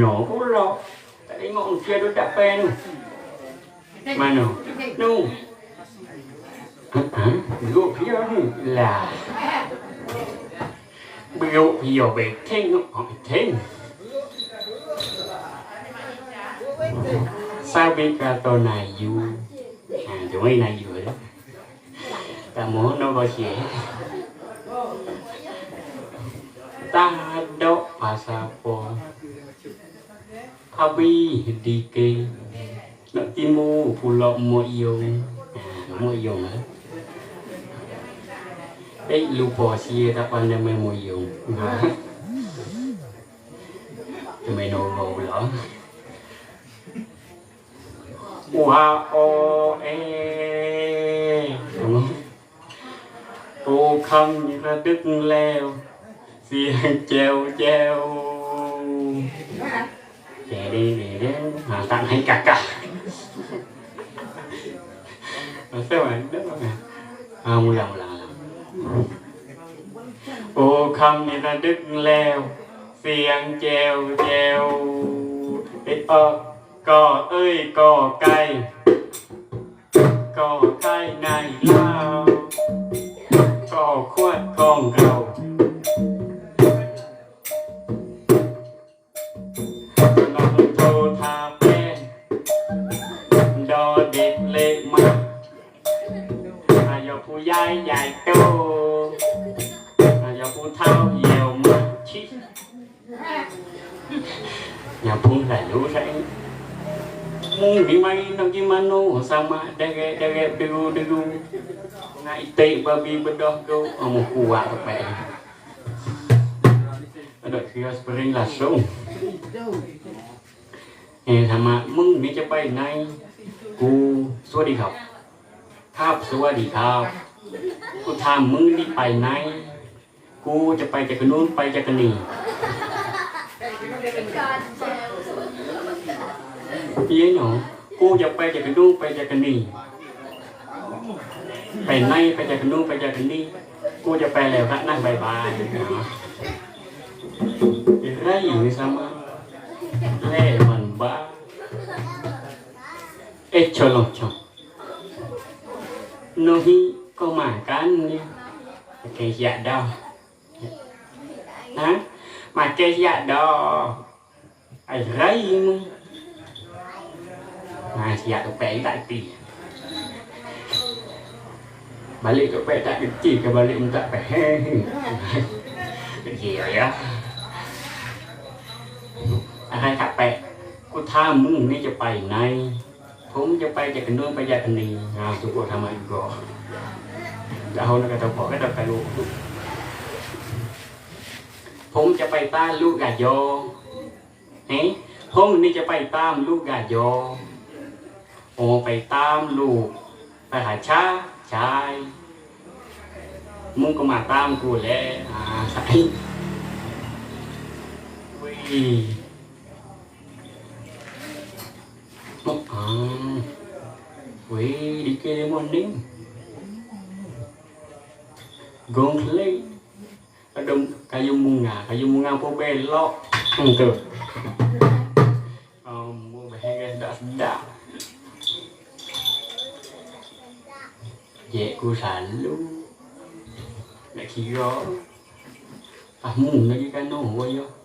no kulo cái ngọn kia do tak pen mano no go kia ni la biểu biểu bề thêm họ thêm, sao bên cả tôi này dù à tụi ấy này vừa đó ta muốn nó có trẻ ta đốt và sao mo yung. Ha. Main no pula. Wow, oh, eh. Đúng không? โอ้คำนี้ระดึกแล้วเสียงแจว แจวแจดีดีเด้หาตังค์ให้กักกะมาเสียวันเด้อไงเอามูลา เฒ่าเหี่ยวมาชิอย่าพุ่งใส่รู้ใช่ Mung di mai nang gimana sama dege dege degu degu ngai te babi bedah go amu kuat pe ada kira spring langsung eh sama mung ni จะไปไหนกูสวัสดีครับครับสวัสดีครับกูถามมึงนี่ไปไหน กูจะไปจากนู้นไปจากนี่พี่หนูกูจะไปจากกันนู่นไปจากกันนี่ไปไหนไปจากกันนู่นไปจากกันนี่กูจะไปแล้วครับนั่งบายบายไรอยู่ sama เล่มันบ้าเอชลงชงโนฮิก็มากันเนี่ยแกอยากดอ นะมาแกอยากดออะไรมึง Nah, siap tu pek tak kerti. Balik tu pek tak kerti ke balik pun tak pek. Gila ya. Hai tak pek. Ku ถามึงนี่จะไปไหนผมจะไปจากกันนู้นไปจากกันนี้อ่าทุกคนทำไมก็จะเอานักตะบอกก็จะไปรู้ ผมจะไปต้านลูกกาโยเฮ้ผมนี่จะไปตามลูกกาโยโอไปตามลูกไปหาชาชายมึงก็มาตามกูแหล้วอ่าใส่วิอ๋อวิดีเกเลมอนนิ่งกงเลย kadung kayu munga kayu munga po belok untuk mau bahaya dah dah dễ cô sản luôn lại khi đó à muốn nó cái cái nó hùa vô.